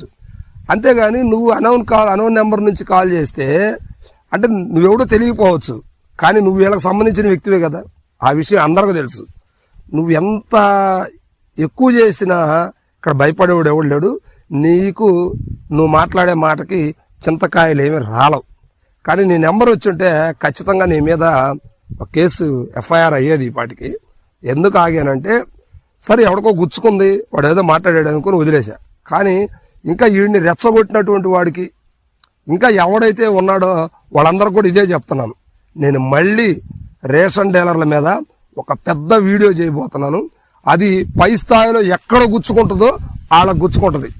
చేయొచ్చు. అంతేగాని నువ్వు అనౌన్ కాల్ అనౌన్ నెంబర్ నుంచి కాల్ చేస్తే అంటే నువ్వెవడో తెలియకపోవచ్చు. కానీ నువ్వు వీళ్ళకి సంబంధించిన వ్యక్తివే కదా. ఆ విషయం అందరికీ తెలుసు. నువ్వు ఎంత ఎక్కువ చేసినా ఇక్కడ భయపడేవాడు ఎవడు లేడు. నీకు నువ్వు మాట్లాడే మాటకి చింతకాయలు ఏమి రాలవు. కానీ నీ నెంబర్ వచ్చుంటే ఖచ్చితంగా నీ మీద ఒక కేసు ఎఫ్ఐఆర్ అయ్యేది ఈ పాటికి ఎందుకు ఆగానంటే సరే ఎవడికో గుచ్చుకుంది వాడు ఏదో మాట్లాడాడు అనుకుని వదిలేశా. కానీ ఇంకా వీడిని రెచ్చగొట్టినటువంటి వాడికి ఇంకా ఎవడైతే ఉన్నాడో వాళ్ళందరూ కూడా ఇదే చెప్తున్నాను. నేను మళ్ళీ రేషన్ డీలర్ల మీద ఒక పెద్ద వీడియో చేయబోతున్నాను. అది పై స్థాయిలో ఎక్కడ గుచ్చుకుంటుందో వాళ్ళకు గుచ్చుకుంటుంది.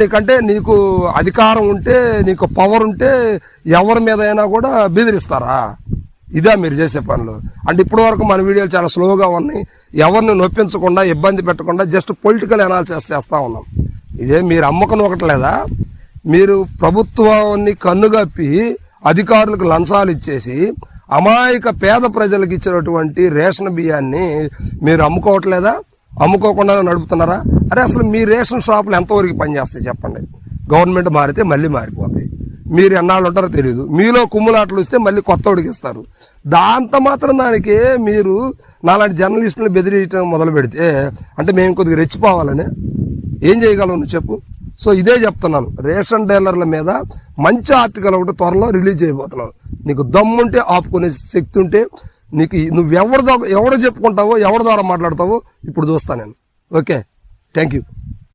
నీకంటే నీకు అధికారం ఉంటే నీకు పవర్ ఉంటే ఎవరి మీద అయినా కూడా బెదిరిస్తారా? ఇదే మీరు చేసే పనులు. అంటే ఇప్పటి వరకు మన వీడియోలు చాలా స్లోగా ఉన్నాయి. ఎవరిని నొప్పించకుండా ఇబ్బంది పెట్టకుండా జస్ట్ పొలిటికల్ అనాలిసిస్ చేస్తూ ఉన్నాం. ఇదే మీరు అమ్మకం ఒకట్లేదా? మీరు ప్రభుత్వాన్ని కన్నుగప్పి అధికారులకు లంచాలు ఇచ్చేసి అమాయక పేద ప్రజలకు ఇచ్చినటువంటి రేషన్ బియ్యాన్ని మీరు అమ్ముకోవట్లేదా? అమ్ముకోకుండా నడుపుతున్నారా? అరే అసలు మీ రేషన్ షాపులు ఎంతవరకు పనిచేస్తాయి చెప్పండి. గవర్నమెంట్ మారితే మళ్ళీ మారిపోతాయి. మీరు ఎన్నాళ్ళు ఉంటారో తెలియదు మీలో కుమ్ములాటలు వస్తే మళ్ళీ కొత్త ఉడికిస్తారు దాంతో మాత్రం దానికి మీరు నాలాంటి జర్నలిస్టులను బెదిరించడం మొదలు పెడితే అంటే మేము కొద్దిగా రెచ్చిపోవాలని ఏం చేయగలను నువ్వు చెప్పు. సో ఇదే చెప్తున్నాను. రేషన్ డీలర్ల మీద మంచి ఆర్టికల్ ఒకటి త్వరలో రిలీజ్ చేయబోతున్నాను. నీకు దమ్ముంటే ఆపుకునే శక్తి ఉంటే నీకు నువ్వు ఎవరి ద్వారా ఎవడు చెప్పుకుంటావో ఎవరి ద్వారా మాట్లాడతావో ఇప్పుడు చూస్తాను నేను. ఓకే? Thank you